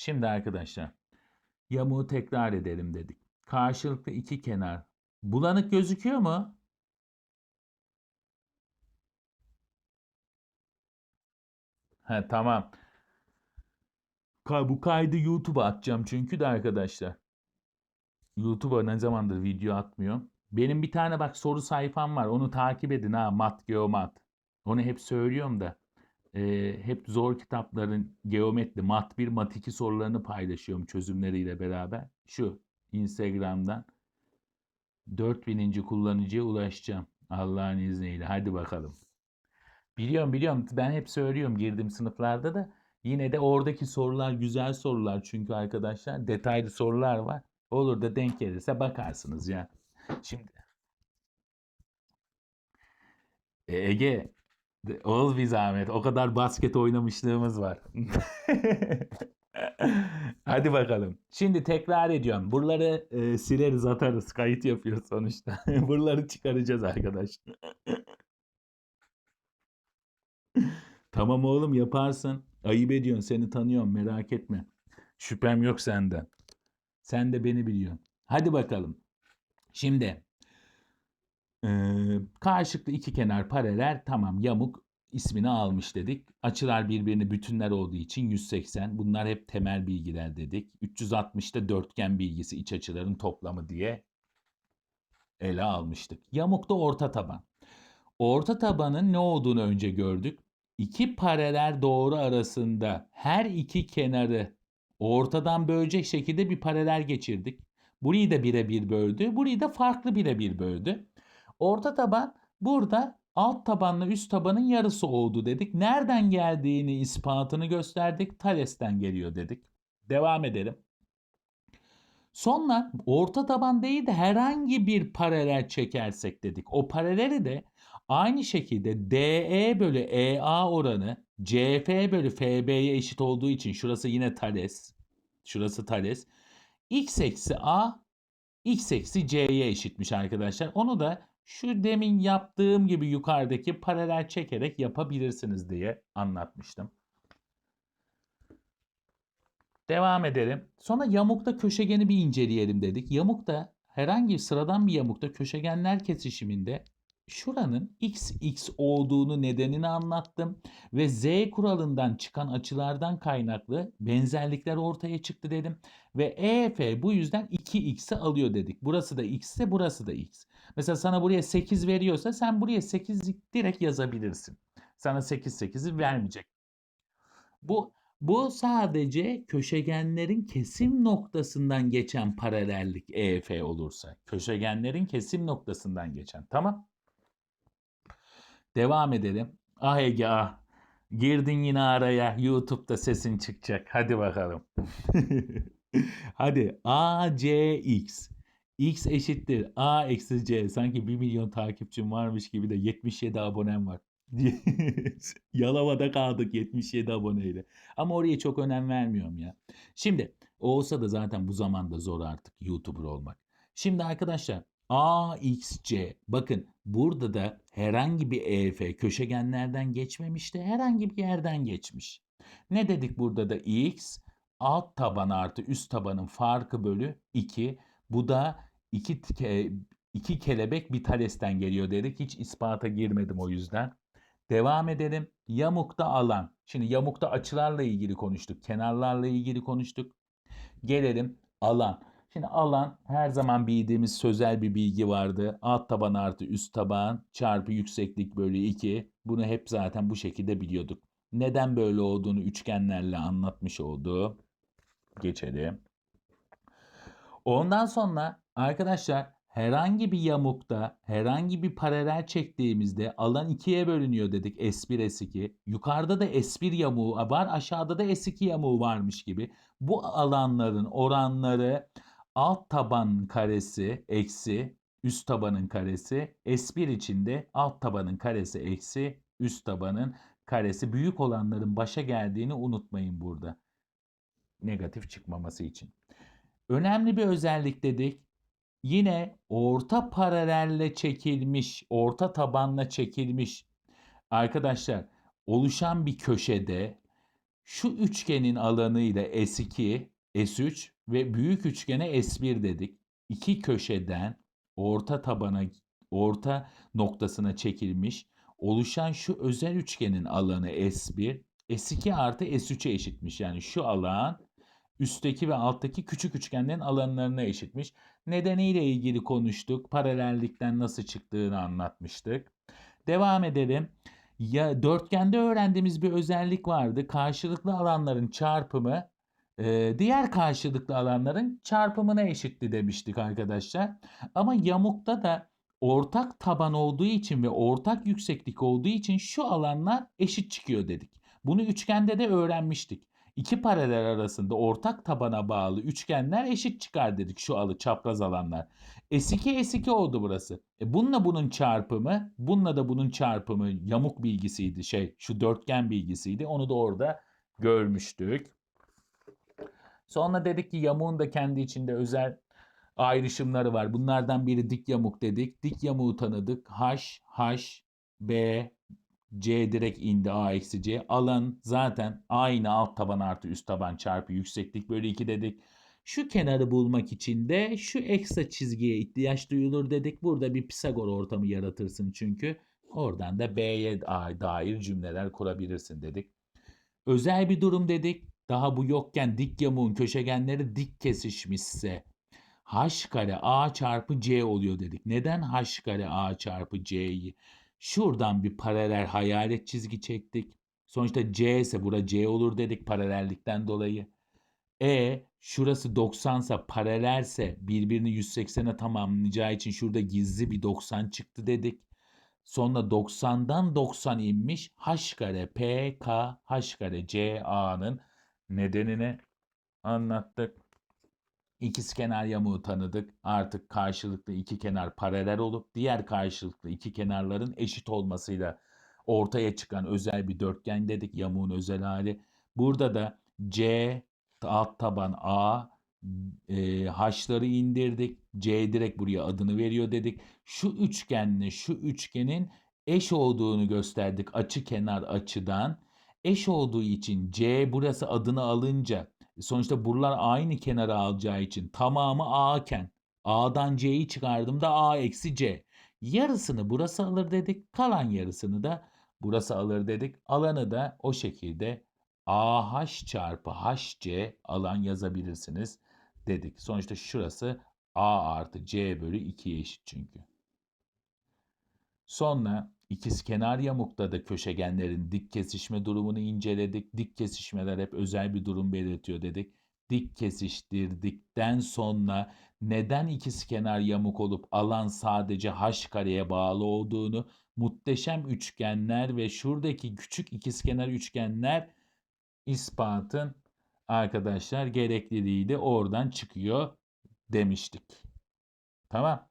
Şimdi arkadaşlar yamuğu tekrar edelim dedik. Karşılıklı iki kenar. Bulanık gözüküyor mu? He tamam. Bu kaydı YouTube'a atacağım çünkü de arkadaşlar. YouTube'a ne zamandır video atmıyor. Benim bir tane bak soru sayfam var. Onu takip edin ha. Mat Geomat. Onu hep söylüyorum da. E, hep zor kitapların geometri, mat 1, mat 2 sorularını paylaşıyorum çözümleriyle beraber. Şu Instagram'dan 4000. kullanıcıya ulaşacağım. Allah'ın izniyle. Hadi bakalım. Biliyorum biliyorum. Ben hep söylüyorum girdim sınıflarda da. Yine de oradaki sorular güzel sorular çünkü arkadaşlar detaylı sorular var. Olur da denk gelirse bakarsınız ya. Şimdi Ege ol bir zahmet. O kadar basket oynamışlığımız var. Hadi bakalım. Şimdi tekrar ediyorum. Buraları e, sileriz atarız. Kayıt yapıyoruz sonuçta. Buraları çıkaracağız arkadaşlar. Tamam oğlum yaparsın. Ayıp ediyorsun. Seni tanıyorum. Merak etme. Şüphem yok senden. Sen de beni biliyorsun. Hadi bakalım. Şimdi eee, karşılıklı iki kenar paralel tamam yamuk ismini almış dedik. Açılar birbirini bütünler olduğu için 180. Bunlar hep temel bilgiler dedik. 360'da dörtgen bilgisi iç açıların toplamı diye ele almıştık. Yamukta orta taban. Orta tabanın ne olduğunu önce gördük. İki paralel doğru arasında her iki kenarı ortadan bölecek şekilde bir paralel geçirdik. Burayı da birebir böldü. Burayı da farklı birebir böldü. Orta taban burada alt tabanla üst tabanın yarısı oldu dedik. Nereden geldiğini ispatını gösterdik. Thales'ten geliyor dedik. Devam edelim. Sonra orta taban değil de herhangi bir paralel çekersek dedik. O paraleli de aynı şekilde DE bölü EA oranı CF bölü FB'ye eşit olduğu için şurası yine Thales. Şurası Thales. X eksi A X eksi C'ye eşitmiş arkadaşlar. Onu da şu demin yaptığım gibi yukarıdaki paralel çekerek yapabilirsiniz diye anlatmıştım. Devam edelim. Sonra yamukta köşegeni bir inceleyelim dedik. Yamukta herhangi sıradan bir yamukta köşegenler kesişiminde şuranın x x olduğunu nedenini anlattım ve z kuralından çıkan açılardan kaynaklı benzerlikler ortaya çıktı dedim ve EF bu yüzden 2x'i alıyor dedik. Burası da x ise burası da x. Mesela sana buraya 8 veriyorsa sen buraya 8 direkt yazabilirsin. Sana 8 8'i vermeyecek. Bu bu sadece köşegenlerin kesim noktasından geçen paralellik EF olursa. Köşegenlerin kesim noktasından geçen. Tamam. Devam edelim. Ah Ege ah. Girdin yine araya. YouTube'da sesin çıkacak. Hadi bakalım. Hadi. ACX. X eşittir. A eksi C. Sanki 1 milyon takipçim varmış gibi de 77 abonem var. Yalova'da kaldık 77 aboneyle. Ama oraya çok önem vermiyorum ya. Şimdi olsa da zaten bu zamanda zor artık YouTuber olmak. Şimdi arkadaşlar AXC bakın burada da herhangi bir EF köşegenlerden geçmemiş de herhangi bir yerden geçmiş. Ne dedik burada da X alt taban artı üst tabanın farkı bölü 2. Bu da iki, ke- iki kelebek bir Thales'ten geliyor dedik. Hiç ispata girmedim o yüzden. Devam edelim. Yamukta alan. Şimdi yamukta açılarla ilgili konuştuk. Kenarlarla ilgili konuştuk. Gelelim alan. Şimdi alan her zaman bildiğimiz sözel bir bilgi vardı. Alt taban artı üst taban çarpı yükseklik bölü 2. Bunu hep zaten bu şekilde biliyorduk. Neden böyle olduğunu üçgenlerle anlatmış oldu. Geçelim. Ondan sonra arkadaşlar herhangi bir yamukta herhangi bir paralel çektiğimizde alan ikiye bölünüyor dedik S1 S2. Yukarıda da S1 yamuğu var aşağıda da S2 yamuğu varmış gibi. Bu alanların oranları alt taban karesi eksi üst tabanın karesi S1 içinde alt tabanın karesi eksi üst tabanın karesi büyük olanların başa geldiğini unutmayın burada. Negatif çıkmaması için. Önemli bir özellik dedik. Yine orta paralelle çekilmiş, orta tabanla çekilmiş arkadaşlar oluşan bir köşede Şu üçgenin alanı ile S2, S3 ve büyük üçgene S1 dedik. İki köşeden orta tabana, orta noktasına çekilmiş oluşan şu özel üçgenin alanı S1, S2 artı S3'e eşitmiş. Yani şu alan üstteki ve alttaki küçük üçgenlerin alanlarına eşitmiş. Nedeniyle ilgili konuştuk. Paralellikten nasıl çıktığını anlatmıştık. Devam edelim. Ya dörtgende öğrendiğimiz bir özellik vardı. Karşılıklı alanların çarpımı diğer karşılıklı alanların çarpımına eşitti demiştik arkadaşlar. Ama yamukta da ortak taban olduğu için ve ortak yükseklik olduğu için şu alanlar eşit çıkıyor dedik. Bunu üçgende de öğrenmiştik. İki paralel arasında ortak tabana bağlı üçgenler eşit çıkar dedik şu alı çapraz alanlar. S2 S2 oldu burası. E bununla bunun çarpımı, bununla da bunun çarpımı yamuk bilgisiydi şey şu dörtgen bilgisiydi. Onu da orada görmüştük. Sonra dedik ki yamuğun da kendi içinde özel ayrışımları var. Bunlardan biri dik yamuk dedik. Dik yamuğu tanıdık. H, H, B, C direkt indi A eksi C. Alan zaten aynı alt taban artı üst taban çarpı yükseklik bölü 2 dedik. Şu kenarı bulmak için de şu eksa çizgiye ihtiyaç duyulur dedik. Burada bir Pisagor ortamı yaratırsın çünkü. Oradan da B'ye dair cümleler kurabilirsin dedik. Özel bir durum dedik. Daha bu yokken dik yamuğun köşegenleri dik kesişmişse h kare a çarpı c oluyor dedik. Neden h kare a çarpı c'yi? Şuradan bir paralel hayalet çizgi çektik. Sonuçta c ise bura c olur dedik paralellikten dolayı. E şurası 90 ise paralelse birbirini 180'e tamamlayacağı için şurada gizli bir 90 çıktı dedik. Sonra 90'dan 90 inmiş h kare p k h kare c a'nın nedenini anlattık. İkizkenar yamuğu tanıdık. Artık karşılıklı iki kenar paralel olup diğer karşılıklı iki kenarların eşit olmasıyla ortaya çıkan özel bir dörtgen dedik. Yamuğun özel hali. Burada da C alt taban A e, H'ları indirdik. C direkt buraya adını veriyor dedik. Şu üçgenle şu üçgenin eş olduğunu gösterdik açı kenar açıdan. Eş olduğu için C burası adını alınca sonuçta buralar aynı kenara alacağı için tamamı A iken A'dan C'yi çıkardığımda A eksi C. Yarısını burası alır dedik. Kalan yarısını da burası alır dedik. Alanı da o şekilde AH çarpı HC alan yazabilirsiniz dedik. Sonuçta şurası A artı C bölü 2'ye eşit çünkü. Sonra ikizkenar yamukta da köşegenlerin dik kesişme durumunu inceledik. Dik kesişmeler hep özel bir durum belirtiyor dedik. Dik kesiştirdikten sonra neden ikizkenar yamuk olup alan sadece h kareye bağlı olduğunu, muhteşem üçgenler ve şuradaki küçük ikizkenar üçgenler ispatın arkadaşlar gerekliliği de oradan çıkıyor demiştik. Tamam.